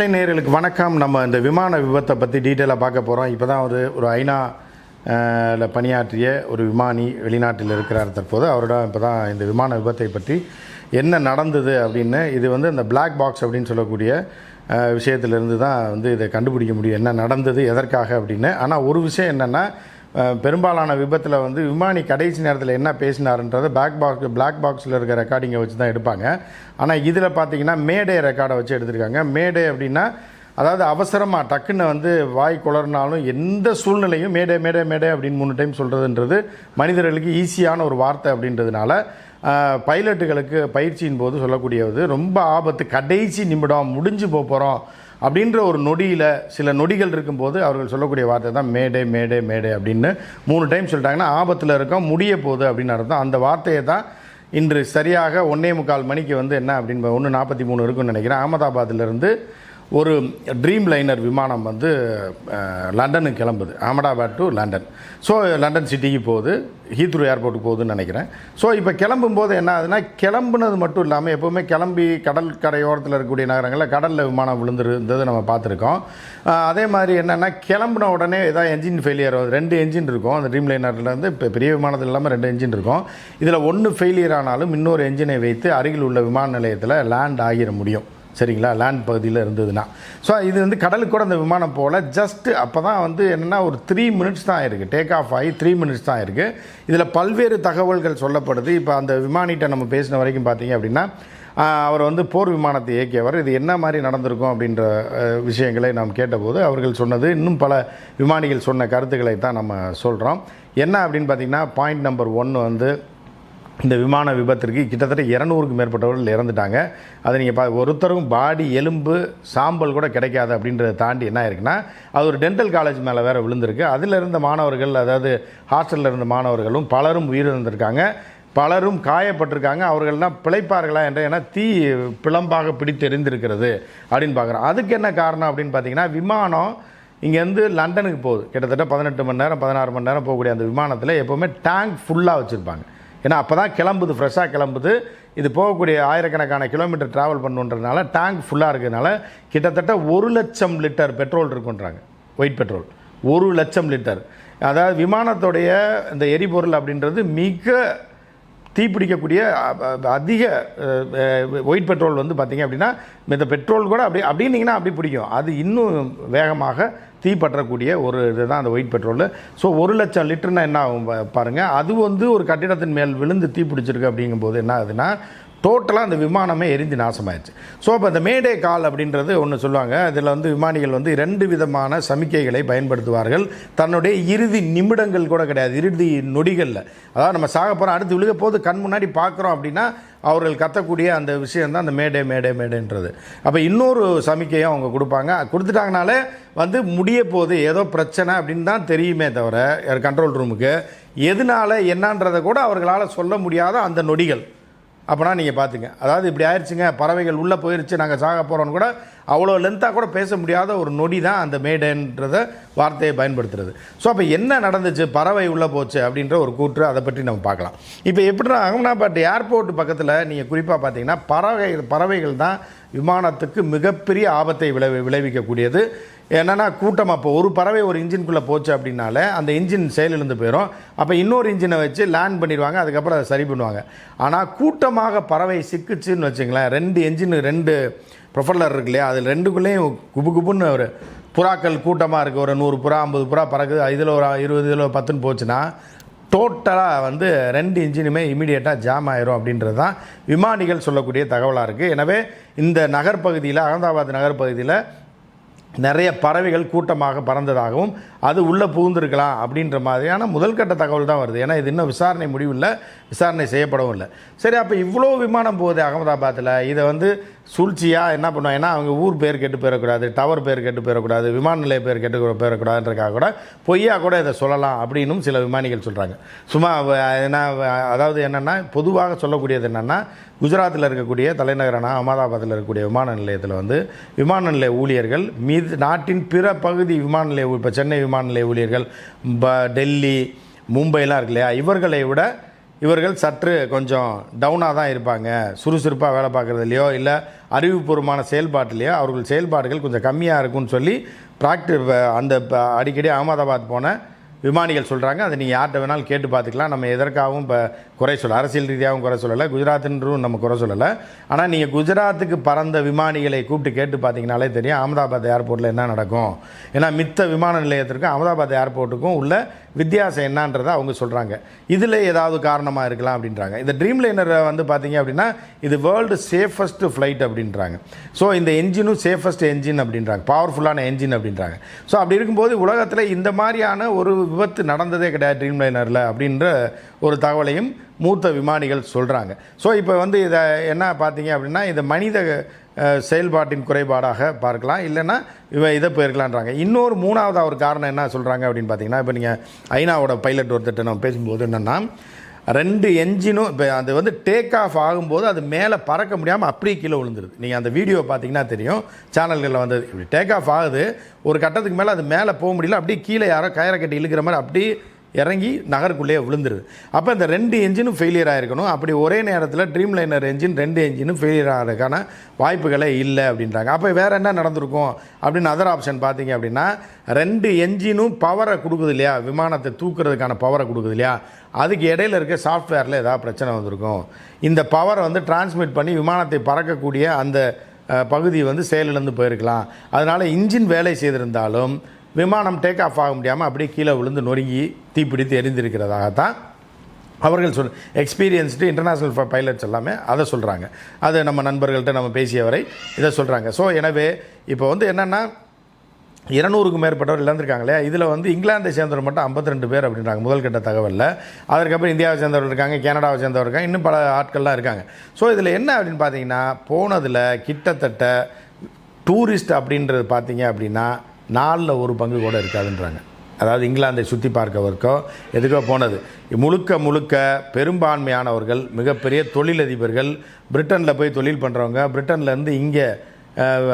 First line வணக்கம். நம்ம இந்த விமான விபத்தை பற்றி டீட்டெயிலாக பார்க்க போகிறோம் இப்போ தான் ஒரு ஒரு ஐநா ல பணியாற்றிய ஒரு விமானி வெளிநாட்டில் இருக்கிறார் தற்போது. அவரோட இப்போ தான் இந்த விமான விபத்தை பற்றி என்ன நடந்தது அப்படின்னு இது வந்து இந்த பிளாக் பாக்ஸ் அப்படின்னு சொல்லக்கூடிய அஹ், விஷயத்திலிருந்து தான் வந்து இதை கண்டுபிடிக்க முடியும். என்ன நடந்தது எதற்காக அப்படின்னு. ஆனால் ஒரு விஷயம் என்னென்னா பெரும்பாலான விபத்தில் வந்து விமானி கடைசி நேரத்தில் என்ன பேசினாருன்றதை பேக் பாக்ஸ் பிளாக் பாக்ஸில் இருக்க ரெக்கார்டிங்கை வச்சு தான் எடுப்பாங்க. ஆனால் இதில் பார்த்தீங்கன்னா மேடே ரெக்கார்டை வச்சு எடுத்திருக்காங்க. மேடே அப்படின்னா அதாவது அவசரமாக டக்குன்னு வந்து வாய் குளர்னாலும் எந்த சூழ்நிலையும் மேடே மேடே மேடே அப்படின்னு மூணு டைம் சொல்கிறதுன்றது மனிதர்களுக்கு ஈஸியான ஒரு வார்த்தை அப்படின்றதுனால பைலட்டுகளுக்கு பயிற்சியின் போது சொல்லக்கூடியது ரொம்ப ஆபத்து கடைசி நிமிடம் முடிஞ்சு போக போகிறோம் அப்படின்ற ஒரு நொடியில் சில நொடிகள் இருக்கும்போது அவர்கள் சொல்லக்கூடிய வார்த்தை தான் மேடே மேடே மேடே அப்படின்னு மூணு டைம் சொல்லிட்டாங்கன்னா ஆபத்தில் இருக்கோம் முடிய போகுது அப்படின்னு அர்த்தம். அந்த வார்த்தையை தான் இன்று சரியாக ஒன்னே முக்கால் மணிக்கு வந்து என்ன அப்படின்னு ஒன்று நாற்பத்தி மூணு இருக்குன்னு நினைக்கிறேன். அகமதாபாத்திலிருந்து ஒரு ட்ரீம் லைனர் விமானம் வந்து லண்டனுக்கு கிளம்புது. Ahmedabad to London so London சிட்டிக்கு போகுது. ஹீத்ரூ ஏர்போர்ட்டுக்கு போகுதுன்னு நினைக்கிறேன். ஸோ இப்போ கிளம்பும்போது என்ன ஆகுதுன்னா கிளம்புனது மட்டும் இல்லாமல் எப்போவுமே கிளம்பி கடல் கரையோரத்தில் இருக்கக்கூடிய நகரங்களில் கடலில் விமானம் விழுந்துருந்தது நம்ம பார்த்துருக்கோம். அதே மாதிரி என்னென்னா கிளம்புன உடனே ஏதாவது என்ஜின் ஃபெயிலியர் ரெண்டு என்ஜின் இருக்கும். அந்த ட்ரீம் லைனர்லேருந்து இப்போ பெரிய விமானத்தில் இல்லாமல் ரெண்டு என்ஜின் இருக்கும். இதில் ஒன்று ஃபெயிலியர் ஆனாலும் இன்னொரு என்ஜினை வைத்து அருகில் உள்ள விமான நிலையத்தில் லேண்ட் ஆகிட முடியும். சரிங்களா? லேண்ட் பகுதியில் இருந்ததுன்னா. ஸோ இது வந்து கடலுக்கு கூட அந்த விமானம் போகல ஜஸ்ட்டு அப்போ தான் வந்து என்னென்னா ஒரு த்ரீ மினிட்ஸ் தான் இருக்குது டேக் ஆஃப் ஆகி த்ரீ மினிட்ஸ் தான் இருக்குது இதில் பல்வேறு தகவல்கள் சொல்லப்படுது. இப்போ அந்த விமானிகிட்ட நம்ம பேசின வரைக்கும் பார்த்தீங்க அப்படின்னா அவர் வந்து போர் விமானத்தை இயக்கியவர். இது என்ன மாதிரி நடந்திருக்கும் அப்படின்ற விஷயங்களை நாம் கேட்டபோது அவர்கள் சொன்னது இன்னும் பல விமானிகள் சொன்ன கருத்துக்களை தான் நம்ம சொல்கிறோம் என்ன அப்படின்னு பார்த்தீங்கன்னா பாயிண்ட் நம்பர் ஒன்று வந்து இந்த விமான விபத்திற்கு கிட்டத்தட்ட இரநூறுக்கு மேற்பட்டவர்கள் இறந்துட்டாங்க. அதை நீங்கள் பா ஒருத்தரும் பாடி எலும்பு சாம்பல் கூட கிடைக்காது அப்படின்றத தாண்டி என்ன ஆயிருக்குன்னா அது ஒரு டென்டல் காலேஜ் மேலே வேறு விழுந்திருக்கு. அதில் இருந்த மாணவர்கள் அதாவது ஹாஸ்டலில் இருந்த மாணவர்களும் பலரும் உயிரிழந்திருக்காங்க. பலரும் காயப்பட்டிருக்காங்க. அவர்கள்லாம் பிழைப்பார்களா என்ற ஏன்னா தீ பிளம்பாக பிடித்து எரிந்திருக்கிறது அப்படின்னு பார்க்குறோம். அதுக்கு என்ன காரணம் அப்படின்னு பார்த்தீங்கன்னா விமானம் இங்கேருந்து லண்டனுக்கு போகுது. கிட்டத்தட்ட பதினெட்டு மணி நேரம் பதினாறு மணி நேரம் போகக்கூடிய அந்த விமானத்தில் எப்போவுமே டேங்க் ஃபுல்லாக வச்சுருப்பாங்க. ஏன்னா அப்போ தான் கிளம்புது ஃப்ரெஷ்ஷாக கிளம்புது. இது போகக்கூடிய ஆயிரக்கணக்கான கிலோமீட்டர் ட்ராவல் பண்ணுன்றதுனால டேங்க் ஃபுல்லாக இருக்கிறதுனால கிட்டத்தட்ட ஒரு லட்சம் லிட்டர் பெட்ரோல் இருக்குன்றாங்க. ஒயிட் பெட்ரோல் ஒரு லட்சம் லிட்டர். அதாவது விமானத்துடைய இந்த எரிபொருள் அப்படின்றது மிக தீப்பிடிக்கக்கூடிய அதிக ஒயிட் பெட்ரோல் வந்து பார்த்தீங்க அப்படின்னா இந்த பெட்ரோல் கூட அப்படி அப்படின்னீங்கன்னா அப்படி பிடிக்கும். அது இன்னும் வேகமாக தீ பற்றக்கூடிய ஒரு இதுதான் அந்த ஒயிட் பெட்ரோலு ஸோ ஒரு லட்சம் லிட்டர்னா என்ன ஆகும் பாருங்கள் அது வந்து ஒரு கட்டிடத்தின் மேல் விழுந்து தீ பிடிச்சிருக்கு அப்படிங்கும்போது என்ன ஆகுதுன்னா டோட்டலாக அந்த விமானமே எரிஞ்சு நாசமாயிடுச்சு. ஸோ அப்போ இந்த மேடே கால் அப்படின்றது ஒன்று சொல்லுவாங்க. அதில் வந்து விமானிகள் வந்து ரெண்டு விதமான சமிக்கைகளை பயன்படுத்துவார்கள். தன்னுடைய இறுதி நிமிடங்கள் கூட கிடையாது. இறுதி நொடிகளில். அதாவது நம்ம சாக போகிறோம் அடுத்து விழுக போது கண் முன்னாடி பார்க்குறோம் அப்படின்னா அவர்கள் கத்தக்கூடிய அந்த விஷயம் தான் அந்த மேடே மேடே மேடேன்றது அப்போ இன்னொரு சமிக்கையும் அவங்க கொடுப்பாங்க. கொடுத்துட்டாங்கனாலே வந்து முடிய போது ஏதோ பிரச்சனை அப்படின்னு தான் தெரியுமே தவிர கண்ட்ரோல் ரூமுக்கு எதனால என்னன்றதை கூட அவர்களால் சொல்ல முடியாத அந்த நொடிகள். அப்போனா நீங்கள் பார்த்துங்க அதாவது இப்படி ஆயிடுச்சுங்க பறவைகள் உள்ளே போயிடுச்சு நாங்கள் சாக போகிறோன்னு கூட அவ்வளோ லென்த்தாக கூட பேச முடியாத ஒரு நொடி தான் அந்த மேடேன்றத வார்த்தையை பயன்படுத்துறது. ஸோ அப்போ என்ன நடந்துச்சு? பறவை உள்ளே போச்சு அப்படின்ற ஒரு கூற்று அதை பற்றி நம்ம பார்க்கலாம். இப்போ எப்படின்னா பட் ஏர்போர்ட் பக்கத்தில் நீங்கள் குறிப்பாக பார்த்தீங்கன்னா பறவை பறவைகள் தான் விமானத்துக்கு மிகப்பெரிய ஆபத்தை விளை விளைவிக்கக்கூடியது. என்னென்னா கூட்டம் அப்போ ஒரு பறவை ஒரு இன்ஜின்குள்ளே போச்சு அப்படின்னாலே அந்த இன்ஜின் செயலிழந்து போயிடும் அப்போ இன்னொரு இன்ஜினை வச்சு லேண்ட் பண்ணிடுவாங்க அதுக்கப்புறம் அதை சரி பண்ணுவாங்க. ஆனால் கூட்டமாக பறவை சிக்குச்சுன்னு வச்சுங்களேன் ரெண்டு என்ஜின் ரெண்டு ப்ரொஃபலர் இருக்கு இல்லையா அதில் ரெண்டுக்குள்ளேயும் குபு குபுன்னு ஒரு புறாக்கள் கூட்டமாக இருக்குது ஒரு நூறு புறா ஐம்பது புறா பறக்குது. இதில் ஒரு இருபது இதில் பத்துன்னு போச்சுன்னா டோட்டலாக வந்து ரெண்டு இன்ஜினுமே இமீடியட்டாக ஜாம் ஆயிரும் அப்படின்றது தான் விமானிகள் சொல்லக்கூடிய தகவலாக இருக்குது எனவே இந்த நகர்ப்பகுதியில் அகமதாபாத் நகர்ப்பகுதியில் நிறைய பறவைகள் கூட்டமாக பறந்ததாகவும் அது உள்ளே புகுந்திருக்கலாம் அப்படின்ற மாதிரியான முதல்கட்ட தகவல் தான் வருது. ஏன்னா இது இன்னும் விசாரணை முடிவில்லை விசாரணை செய்யப்படவும் இல்லை. சரி அப்போ இவ்வளோ விமானம் போகுது அகமதாபாத்தில் இதை வந்து சூழ்ச்சியாக என்ன பண்ணுவாங்க ஏன்னா அவங்க ஊர் பேர் கெட்டு போயிடக்கூடாது டவர் பேர் கெட்டு போயிடக்கூடாது விமான நிலைய பேர் கெட்டு போயிடக்கூடாதுன்றக்காக கூட பொய்யா கூட இதை சொல்லலாம் அப்படின்னும் சில விமானிகள் சொல்கிறாங்க சும்மா என்ன அதாவது என்னென்னா பொதுவாக சொல்லக்கூடியது என்னென்னா குஜராத்தில் இருக்கக்கூடிய தலைநகரான அகமதாபாத்தில் இருக்கக்கூடிய விமான நிலையத்தில் வந்து விமான நிலைய ஊழியர்கள் மீது நாட்டின் பிற பகுதி விமான நிலைய இப்போ சென்னை விமான நிலைய ஊழியர்கள் ப டெல்லி மும்பைலாம் இருக்கு இல்லையா? இவர்களை விட இவர்கள் சற்று கொஞ்சம் டவுனாக தான் இருப்பாங்க. சுறுசுறுப்பாக வேலை பார்க்குறதுலையோ இல்லை அறிவுபூர்வமான செயல்பாட்டிலையோ அவர்கள் செயல்பாடுகள் கொஞ்சம் கம்மியாக இருக்கும்னு சொல்லி ப்ராக்டி அந்த ப- அடிக்கடி அகமதாபாத் போன விமானிகள் சொல்கிறாங்க அதை நீங்கள் யார்கிட்ட வேணாலும் கேட்டு பார்த்துக்கலாம். நம்ம எதற்காகவும் இப்போ குறை சொல்ல அரசியல் ரீதியாகவும் குறை சொல்லலை. குஜராத்துன்றும் நம்ம குறை சொல்லலை. ஆனால் நீங்கள் குஜராத்துக்கு பறந்த விமானிகளை கூப்பிட்டு கேட்டு பார்த்தீங்கனாலே தெரியும் அகமதாபாத் ஏர்போர்ட்டில் என்ன நடக்கும். ஏன்னா மித்த விமான நிலையத்திற்கும் அகமதாபாத் ஏர்போர்ட்டுக்கும் உள்ள வித்தியாசம் என்னன்றதை அவங்க சொல்கிறாங்க இதில் ஏதாவது காரணமாக இருக்கலாம் அப்படின்றாங்க. இந்த ட்ரீம் லைனர் வந்து பார்த்தீங்க அப்படின்னா இது வேர்ல்டு சேஃபஸ்ட் ஃப்ளைட் அப்படின்றாங்க. ஸோ இந்த என்ஜினும் சேஃபஸ்ட் என்ஜின் அப்படின்றாங்க. பவர்ஃபுல்லான என்ஜின் அப்படின்றாங்க. ஸோ அப்படி இருக்கும்போது உலகத்தில் இந்த மாதிரியான ஒரு விபத்து நடந்ததே கிடையாது ட்ரீம் லைனரில் அப்படின்ற ஒரு தகவலையும் மூத்த விமானிகள் சொல்கிறாங்க ஸோ இப்போ வந்து இதை என்ன பார்த்தீங்க அப்படின்னா இது மனித செயல்பாட்டின் குறைபாடாக பார்க்கலாம். இல்லைன்னா இவன் இதை போயிருக்கலான்றாங்க. இன்னொரு மூணாவது ஒரு காரணம் என்ன சொல்கிறாங்க அப்படின்னு பார்த்தீங்கன்னா இப்போ நீங்கள் ஐநாவோட பைலட் ஒருத்தட்ட நம்ம பேசும்போது என்னென்னா ரெண்டு என்ஜினும் இப்போ அது வந்து டேக் ஆஃப் ஆகும்போது அது மேலே பறக்க முடியாமல் அப்படியே கீழே விழுந்துருது. நீங்கள் அந்த வீடியோ பார்த்தீங்கன்னா தெரியும். சேனல்களில் வந்தது இப்படி டேக் ஆஃப் ஆகுது. ஒரு கட்டத்துக்கு மேலே அது மேலே போக முடியல. அப்படியே கீழே யாரோ கயிறை கட்டி இழுக்கிற மாதிரி அப்படியே இறங்கி நகருக்குள்ளேயே விழுந்துருது அப்போ இந்த ரெண்டு என்ஜினும் ஃபெயிலியர் ஆகிருக்கணும் அப்படி ஒரே நேரத்தில் ட்ரீம் லைனர் என்ஜின் ரெண்டு என்ஜினும் ஃபெயிலியர் ஆகிறதுக்கான வாய்ப்புகளே இல்லை அப்படின்றாங்க. அப்போ வேறு என்ன நடந்திருக்கும் அப்படின்னு அதர் ஆப்ஷன் பார்த்தீங்க அப்படின்னா ரெண்டு என்ஜினும் பவரை கொடுக்குது இல்லையா? விமானத்தை தூக்குறதுக்கான பவரை கொடுக்குது இல்லையா? அதுக்கு இடையில இருக்க சாஃப்ட்வேரில் ஏதாவது பிரச்சனை வந்திருக்கும். இந்த பவரை வந்து டிரான்ஸ்மிட் பண்ணி விமானத்தை பறக்கக்கூடிய அந்த பகுதி வந்து செயலிழந்து போயிருக்கலாம். அதனால் இன்ஜின் வேலை செய்திருந்தாலும் விமானம் டேக் ஆஃப் ஆக முடியாமல் அப்படியே கீழே விழுந்து நொறுங்கி தீப்பிடித்து எரிந்திருக்கிறதாகத்தான் அவர்கள் சொல் எக்ஸ்பீரியன்ஸ்டு இன்டர்நேஷ்னல் பைலட்ஸ் எல்லாமே அதை சொல்கிறாங்க அது நம்ம நண்பர்கள்ட்ட நம்ம பேசியவரை இதை சொல்கிறாங்க ஸோ எனவே இப்போ வந்து என்னென்னா இருநூறுக்கும் மேற்பட்டவர் இழந்திருக்காங்களே இதில் வந்து இங்கிலாந்தை சேர்ந்தவர் மட்டும் 52 பேர் அப்படின்றாங்க முதல் கட்ட தகவலில். அதற்கப்புறம் இந்தியாவை சேர்ந்தவர் இருக்காங்க கனடாவை சேர்ந்தவர் இருக்காங்க இன்னும் பல ஆட்கள்லாம் இருக்காங்க. ஸோ இதில் என்ன அப்படின்னு பார்த்தீங்கன்னா போனதில் கிட்டத்தட்ட டூரிஸ்ட் அப்படின்றது பார்த்தீங்க அப்படின்னா நாலில் ஒரு பங்கு கூட இருக்காதுன்றாங்க. அதாவது இங்கிலாந்தை சுற்றி பார்க்கவருக்கோ எதுக்கோ போனது. முழுக்க முழுக்க பெரும்பான்மையானவர்கள் மிகப்பெரிய தொழிலதிபர்கள் பிரிட்டனில் போய் தொழில் பண்ணுறவங்க பிரிட்டன்லேருந்து இங்கே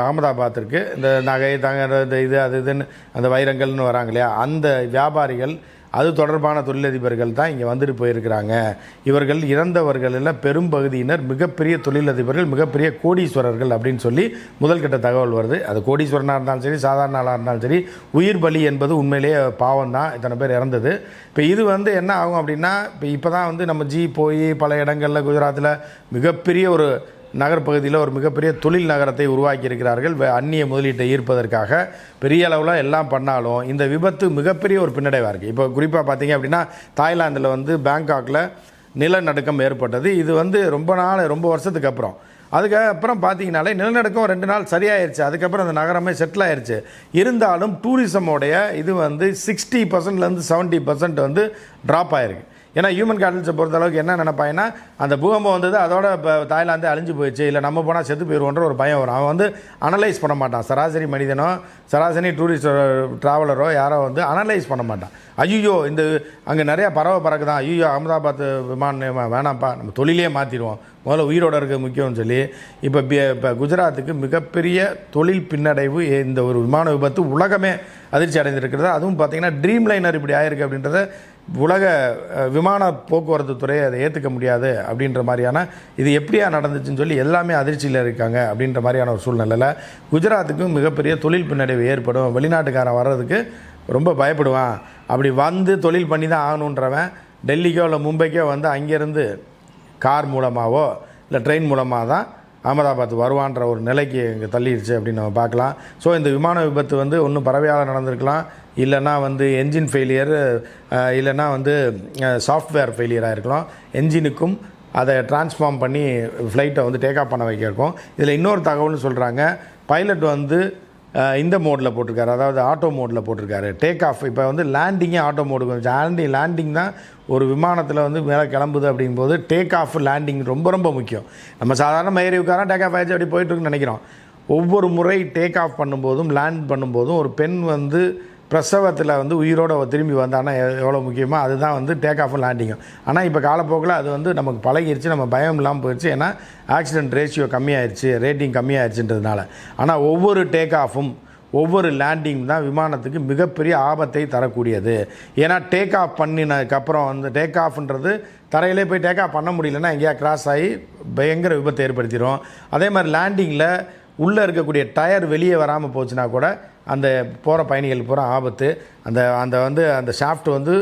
அகமதாபாத்திற்கு இந்த நகை தங்க இந்த இது அது இதுன்னு அந்த வைரங்கள்னு வராங்க இல்லையா? அந்த வியாபாரிகள் அது தொடர்பான தொழிலதிபர்கள் தான் இங்கே வந்துட்டு போயிருக்கிறாங்க. இவர்கள் இறந்தவர்களில் பெரும்பகுதியினர் மிகப்பெரிய தொழிலதிபர்கள் மிகப்பெரிய கோடீஸ்வரர்கள் அப்படின்னு சொல்லி முதல்கட்ட தகவல் வருது. அது கோடீஸ்வரனாக இருந்தாலும் சரி சாதாரண ஆளாக இருந்தாலும் சரி உயிர் பலி என்பது உண்மையிலேயே பாவம் தான் இத்தனை பேர் இறந்தது. இப்போ இது வந்து என்ன ஆகும் அப்படின்னா இப்போ இப்போ தான் வந்து நம்ம ஜி போய் பல இடங்களில் குஜராத்தில் மிகப்பெரிய ஒரு நகர்ப்பகுதியில் ஒரு மிகப்பெரிய தொழில் நகரத்தை உருவாக்கி இருக்கிறார்கள் அந்நிய முதலீட்டை ஈர்ப்பதற்காக. பெரிய அளவில் எல்லாம் பண்ணாலும் இந்த விபத்து மிகப்பெரிய ஒரு பின்னடைவாக இருக்குது இப்போ குறிப்பாக பார்த்தீங்க அப்படின்னா தாய்லாந்தில் வந்து பேங்காக்கில் நிலநடுக்கம் ஏற்பட்டது. இது வந்து ரொம்ப நாள் ரொம்ப வருஷத்துக்கு அப்புறம். அதுக்கப்புறம் பார்த்தீங்கனாலே நிலநடுக்கம் ரெண்டு நாள் சரியாயிருச்சு. அதுக்கப்புறம் அந்த நகரமே செட்டில் ஆயிடுச்சு இருந்தாலும் டூரிசமோடைய இது வந்து சிக்ஸ்டி பர்சன்ட்லேருந்து செவன்ட்டி பர்சன்ட் வந்து ட்ராப் ஆயிருக்கு. ஏன்னா ஹியூமன் கேட்டல்ஸை பொறுத்த அளவுக்கு என்ன நினைப்பாங்கன்னா அந்த பூகம்பம் வந்தது அதோட இப்போ தாய்லாந்து அழிஞ்சு போயிடுச்சு. இல்லை நம்ம போனால் செத்து போயிடுவோன்ற ஒரு பயம் வரும். அவன் வந்து அனலைஸ் பண்ண மாட்டான். சராசரி மனிதனோ சராசரி டூரிஸ்ட் ட்ராவலரோ யாரோ வந்து அனலைஸ் பண்ண மாட்டான். ஐயோ இந்த அங்கே நிறையா பறவை பறக்குதான். ஐயோ அகமதாபாத் விமான வேணாம்ப்பா நம்ம தொழிலே மாற்றிடுவோம் முதல்ல உயிரோட இருக்க முக்கியம்னு சொல்லி இப்போ இப்போ குஜராத்துக்கு மிகப்பெரிய தொழில் பின்னடைவு இந்த ஒரு விமான விபத்து உலகமே அதிர்ச்சி அடைந்திருக்கிறது. அதுவும் பார்த்தீங்கன்னா ட்ரீம் லைனர் இப்படி ஆயிருக்கு அப்படின்றத உலக விமான போக்குவரத்து துறையை அதை ஏற்றுக்க முடியாது அப்படின்ற மாதிரியான இது எப்படியா நடந்துச்சுன்னு சொல்லி எல்லாமே அதிர்ச்சியில் இருக்காங்க அப்படின்ற மாதிரியான ஒரு சூழ்நிலையில் குஜராத்துக்கும் மிகப்பெரிய தொழில் பின்னடைவு ஏற்படும். வெளிநாட்டுக்காரன் வர்றதுக்கு ரொம்ப பயப்படுவான். அப்படி வந்து தொழில் பண்ணி தான் ஆகணுன்றவன் டெல்லிக்கோ இல்லை மும்பைக்கோ வந்து அங்கேருந்து கார் மூலமாகவோ இல்லை ட்ரெயின் மூலமாக தான் அகமதாபாத் வருவான்ற ஒரு நிலைக்கு இங்கே தள்ளிடுச்சு அப்படின்னு நம்ம பார்க்கலாம். ஸோ இந்த விமான விபத்து வந்து ஒன்றும் பறவையால் நடந்திருக்கலாம். இல்லைன்னா வந்து என்ஜின் ஃபெயிலியர் இல்லைன்னா வந்து சாஃப்ட்வேர் ஃபெயிலியராக இருக்கலாம் என்ஜினுக்கும் அதை டிரான்ஸ்ஃபார்ம் பண்ணி ஃப்ளைட்டை வந்து டேக் ஆஃப் பண்ண வைக்க இருக்கும். இதில் இன்னொரு தகவல்னு சொல்கிறாங்க பைலட் வந்து இந்த மோடில் போட்டிருக்காரு. அதாவது ஆட்டோ மோடில் போட்டிருக்காரு. டேக் ஆஃப் இப்போ வந்து லேண்டிங்கே ஆட்டோ மோடுக்கு வந்துச்சு. லேண்டிங் லேண்டிங் தான் ஒரு விமானத்தில் வந்து மேலே கிளம்புது அப்படிங்கும்போது டேக் ஆஃப் லேண்டிங் ரொம்ப ரொம்ப முக்கியம். நம்ம சாதாரண மயிரி உட்காரம் டேக் ஆஃப் ஆயிடுச்சு அப்படி போயிட்டுருக்குன்னு நினைக்கிறோம். ஒவ்வொரு முறை டேக் ஆஃப் பண்ணும்போதும் லேண்ட் பண்ணும்போதும் ஒரு பெண் வந்து பிரசவத்தில் வந்து உயிரோட திரும்பி வந்தான்னா எவ்வளோ முக்கியமோ அதுதான் வந்து டேக் ஆஃப் லேண்டிங்கும் ஆனால் இப்போ காலப்போக்கில் அது வந்து நமக்கு பழகிருச்சு நம்ம பயம் இல்லாமல் போயிடுச்சு ஏன்னா ஆக்சிடென்ட் ரேஷியோ கம்மியாயிருச்சு ரேட்டிங் கம்மியாயிருச்சுன்றதுனால. ஆனால் ஒவ்வொரு டேக் ஆஃபும் ஒவ்வொரு லேண்டிங் தான் விமானத்துக்கு மிகப்பெரிய ஆபத்தை தரக்கூடியது. ஏன்னா டேக் ஆஃப் பண்ணினதுக்கப்புறம் வந்து டேக் ஆஃப்ன்றது தரையிலே போய் டேக் ஆஃப் பண்ண முடியலன்னா எங்கேயா கிராஸ் ஆகி பயங்கர விபத்தை ஏற்படுத்திடும் அதே மாதிரி லேண்டிங்கில் உள்ளே இருக்கக்கூடிய டயர் வெளியே வராமல் போச்சுன்னா கூட அந்த போகிற பயணிகள் பூரா ஆபத்து. அந்த அந்த வந்து அந்த ஷாஃப்ட் வந்து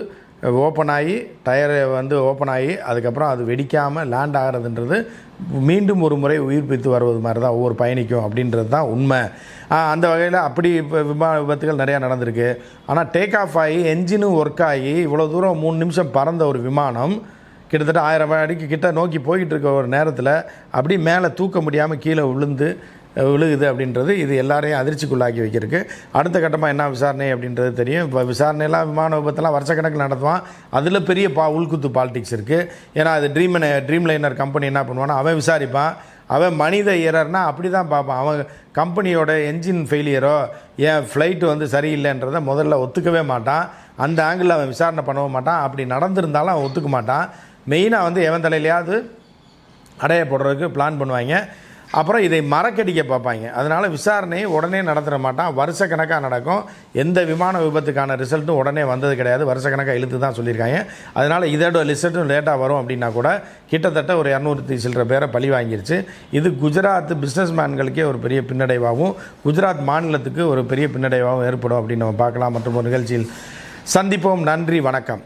ஓப்பன் ஆகி டயரு வந்து ஓப்பன் ஆகி அதுக்கப்புறம் அது வெடிக்காமல் லேண்ட் ஆகிறதுன்றது மீண்டும் ஒரு முறை உயிர்ப்பித்து வருவது மாதிரி தான் ஒவ்வொரு பயணிக்கும் அப்படின்றது தான் உண்மை. அந்த வகையில் அப்படி இப்போ விமான விபத்துகள் நிறையா நடந்திருக்கு. ஆனால் டேக் ஆஃப் ஆகி என்ஜினும் ஒர்க் ஆகி இவ்வளோ தூரம் மூணு நிமிஷம் பறந்த ஒரு விமானம் கிட்டத்தட்ட ஆயிரம் அடிக்கு கிட்ட நோக்கி போய்கிட்டு இருக்க ஒரு நேரத்தில் அப்படி மேலே தூக்க முடியாமல் கீழே விழுந்து விழுகுது அப்படின்றது இது எல்லாரையும் அதிர்ச்சிக்குள்ளாக்கி வைக்கிறதுக்கு. அடுத்த கட்டமாக என்ன விசாரணை அப்படின்றது தெரியும். இப்போ விசாரணையெல்லாம் விமான விபத்தெல்லாம் வருஷக்கணக்கில் நடத்துவான். அதில் பெரிய பா உள்குத்து பாலிடிக்ஸ் இருக்குது ஏன்னா அது ட்ரீம் ட்ரீம் லைனர் கம்பெனி என்ன பண்ணுவான்னா அவன் விசாரிப்பான். அவன் மனித எரர்னா அப்படி தான் பார்ப்பான். அவன் கம்பெனியோட என்ஜின் ஃபெயிலியரோ ஏன் ஃப்ளைட்டு வந்து சரியில்லைன்றதை முதல்ல ஒத்துக்கவே மாட்டான். அந்த ஆங்கிளில் அவன் விசாரணை பண்ணவும் மாட்டான். அப்படி நடந்திருந்தாலும் அவன் ஒத்துக்க மாட்டான். மெயினாக வந்து எவன் தலையிலையாவது அடைய போடுறதுக்கு பிளான் பண்ணுவாங்க. அப்புறம் இதை மறக்கடிக்க பார்ப்பாங்க. அதனால் விசாரணையை உடனே நடத்திட மாட்டான். வருஷ கணக்காக நடக்கும். எந்த விமான விபத்துக்கான ரிசல்ட்டும் உடனே வந்தது கிடையாது. வருஷக்கணக்காக இழுத்து தான் சொல்லியிருக்காங்க. அதனால் இதோட ரிசல்ட்டும் லேட்டாக வரும் அப்படின்னா கூட கிட்டத்தட்ட ஒரு இரநூத்தி சில்லற பேரை பழி வாங்கிருச்சு. இது குஜராத் பிஸ்னஸ் மேன்களுக்கே ஒரு பெரிய பின்னடைவாகவும் குஜராத் மாநிலத்துக்கு ஒரு பெரிய பின்னடைவாகவும் ஏற்படும் அப்படின்னு நம்ம பார்க்கலாம். மற்றும் ஒரு நிகழ்ச்சியில் சந்திப்போம். நன்றி. வணக்கம்.